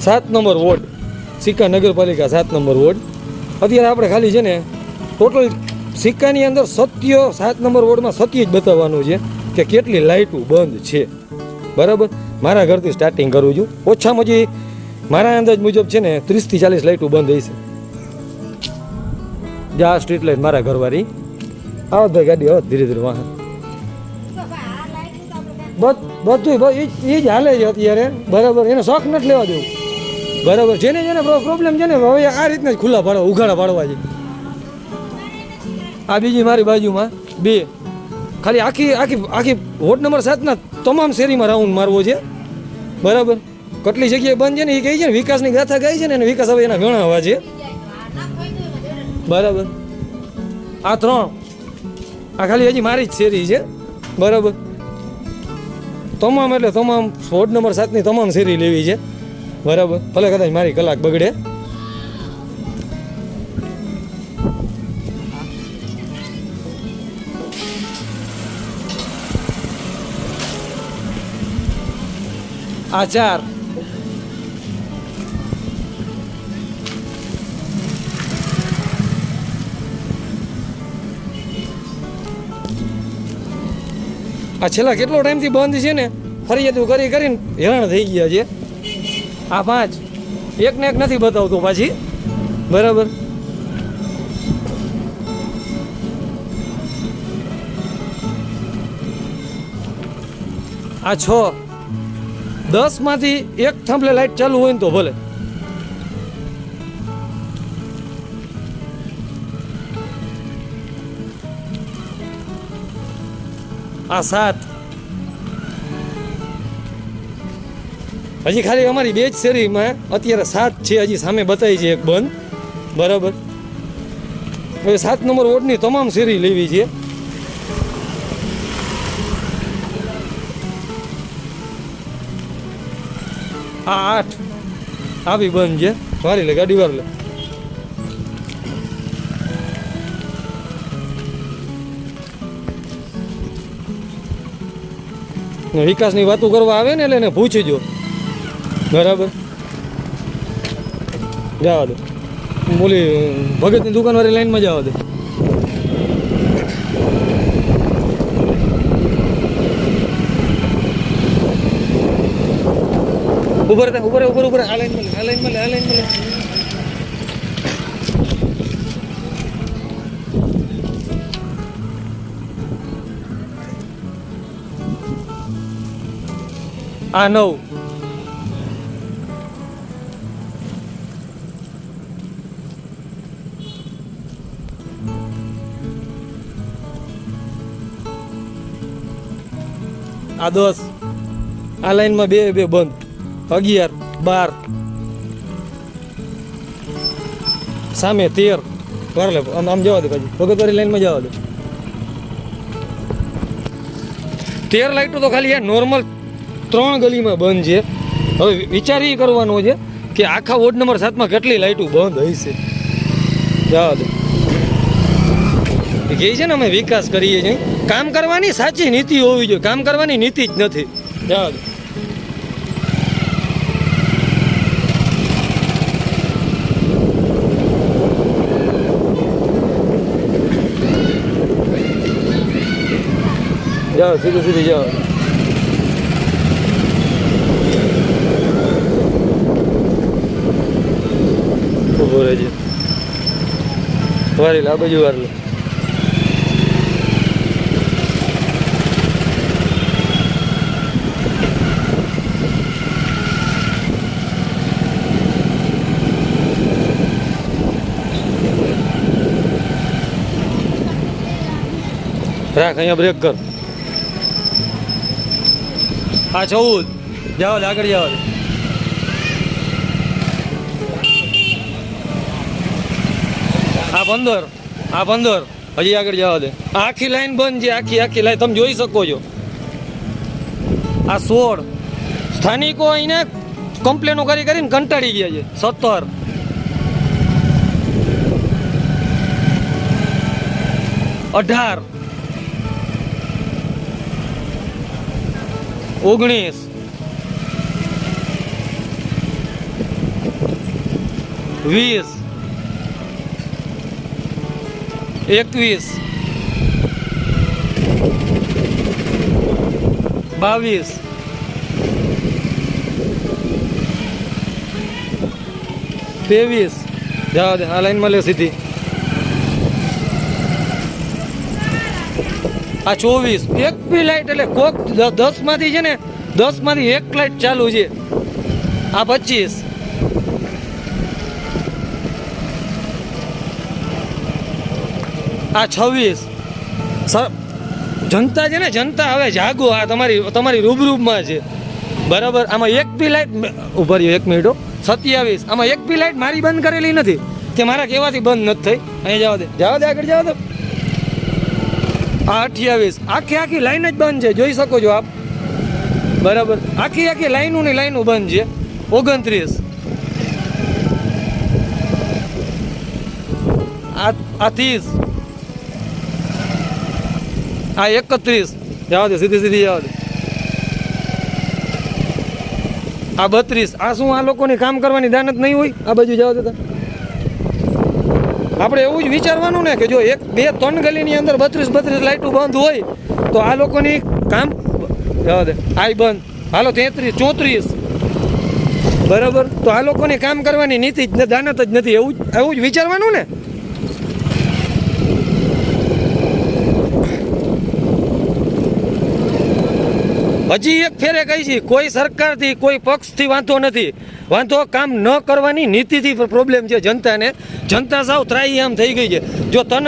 સાત number ward. સિક્કા નગરપાલિકા સાત નંબર વોર્ડ. અત્યારે આપણે ખાલી છે ને ટોટલ સિક્કાની અંદર સત્ય સાત નંબર વોર્ડમાં સત્ય જ બતાવવાનું છે કે કેટલી લાઇટો બંધ છે. બરાબર? મારા ઘરથી સ્ટાર્ટિંગ કરું છું. ઓછામાં ઓછી મારા અંદાજ મુજબ છે ને, ત્રીસથી ચાલીસ લાઇટો બંધ હશે. જે આ સ્ટ્રીટ લાઇટ મારા ઘરવાળી. આવો ગાડી, આવો ધીરે ધીરે વાહન. બધ- એ જ- હાલે છે અત્યારે. બરાબર, એને શોખ નથી લેવા દેવું. બરાબર, જેને જેને પ્રોબ્લેમ છે ને, હવે આ રીતના જ ખુલ્લા પાડવા, ઉઘાડા પાડવા છે. આ બીજી મારી બાજુમાં, બે. ખાલી આખી આખી આખી વોર્ડ નંબર સાતના તમામ શેરીમાં રાઉન્ડ મારવો છે. બરાબર? કેટલી જગ્યાએ બંધ છે ને એ કહે છે ને, વિકાસની ગાથા ગાય છે ને, અને વિકાસ હવે એના ઘણા છે. બરાબર? આ ત્રણ. આ ખાલી હજી મારી જ શેરી છે. બરાબર? તમામ એટલે તમામ વોર્ડ નંબર સાતની તમામ શેરી લેવી છે. બરાબર? ભલે કદાચ મારી કલાક બગડે. આ ચાર. આ છેલ્લા કેટલો ટાઈમથી બંધ છે ને ફરિયાદો કરી કરીને હેરાન થઈ ગયા છે. આ પાંચ એક ને એક નથી બતાવતો પાછી. બરાબર? આ છ, દસમાંથી એક થાંભલે લાઈટ ચાલુ હોય ને તો ભલે. સાત હજી ખાલી અમારી બે જ શેરીમાં અત્યારે સાત છે, હજી સામે બતાવી છે એક બંધ. બરાબર. હવે સાત નંબર વોર્ડની તમામ શેરી લેવી છે. આ આઠ. આવી બંધ છે. વારી લે, ગાડી વાર લે. વિકાસની વાતો કરવા આવે ને એટલે એને પૂછજો. બરાબર? જવા દો બોલી, ભગતની દુકાનવાળી લાઈનમાં જવા દે ઉભર થા ઉભર ઉભર ઉભર આ લાઈન મળે આ લાઈન મળે આ લાઈન લે. આ નવ આ દસ આ લાઈનમાં બે બે બંધ અગિયાર બાર સામે તેર વાર લે આમ આમ જવા દે પછી ભગતવારી લાઈનમાં જવા દે તેર લાઈટો તો ખાલી યાર નોર્મલ ત્રણ ગલીમાં બંધ છે. હવે વિચાર એ કરવાનો છે કે આખા વોર્ડ નંબર સાતમાં કેટલી લાઈટો બંધ હશે જવા દે કહે છે ને, અમે વિકાસ કરીએ છીએ. કામ કરવાની સાચી નીતિ હોવી જોઈએ. કામ કરવાની નીતિ જ નથી. જવા દે જાઓ સીધું સીધું જાઓ ઊભો રહેજે વારી લે બાજુ વાર રાખ, અહીંયા બ્રેક કર. આ ચૌદ જાઓ આગળ જાઓ આ પંદર આ પંદર હજી આગળ જવા દે. આખી લાઈન બંધ છે, આખી આખી લાઈન. તમે જોઈ શકો છો. આ સોળ. સ્થાનિકો અહીંને કમ્પ્લેનો કરી કરીને કંટાળી ગયા છે. સત્તર. અઢાર. ઓગણીસ. વીસ. એકવીસ બાવીસ ત્રેવીસ જવા દે આ લાઈનમાં લે સીધી આ ચોવીસ એક બી લાઇટ એટલે કોક દસમાંથી છે ને દસમાંથી એક લાઈટ ચાલુ છે આ પચીસ આ છવ્વીસ. સર, જનતા છે ને, જનતા હવે જાગો. આ તમારી તમારી રૂબરૂબમાં છે. બરાબર? આમાં એક બી લાઈટ ઊભા રહ્યો, એક મિનિટ. સત્યાવીસ. આમાં એક બી લાઇટ મારી બંધ કરેલી નથી. કે મારા કહેવાથી બંધ નથી થઈ. અહીં જવા દે. જવા દે આગળ, જવા દો. આ અઠ્યાવીસ. આખી આખી લાઈન જ બંધ છે. જોઈ શકો છો આપ. બરાબર? આખી આખી લાઈનું ની લાઈનો બંધ છે. ઓગણત્રીસ. આ આ ત્રીસ. આ એકત્રીસ. જવા દે, સીધી સીધી જવા દે. આ બત્રીસ. આ શું આ લોકોની કામ કરવાની દાનત નહીં હોય? આ બાજુ જવા દેતા આપણે એવું જ વિચારવાનું ને કે જો એક, બે, ત્રણ ગલીની અંદર બત્રીસ બત્રીસ લાઇટો બંધ હોય, તો આ લોકોની કામ જવા દે. આઈ બંધ. હાલો, તેત્રીસ, ચોત્રીસ. બરાબર? તો આ લોકોની કામ કરવાની નીતિ જ દાનત જ નથી. એવું એવું જ વિચારવાનું ને? હજી એક ફેરે કહી છે, કોઈ સરકારથી, કોઈ પક્ષથી વાંધો નથી. વાંધો કામ ન કરવાની નીતિથી પ્રોબ્લેમ છે જનતાને. જનતા સાવ ત્રાહી આમ થઈ ગઈ છે. જો તને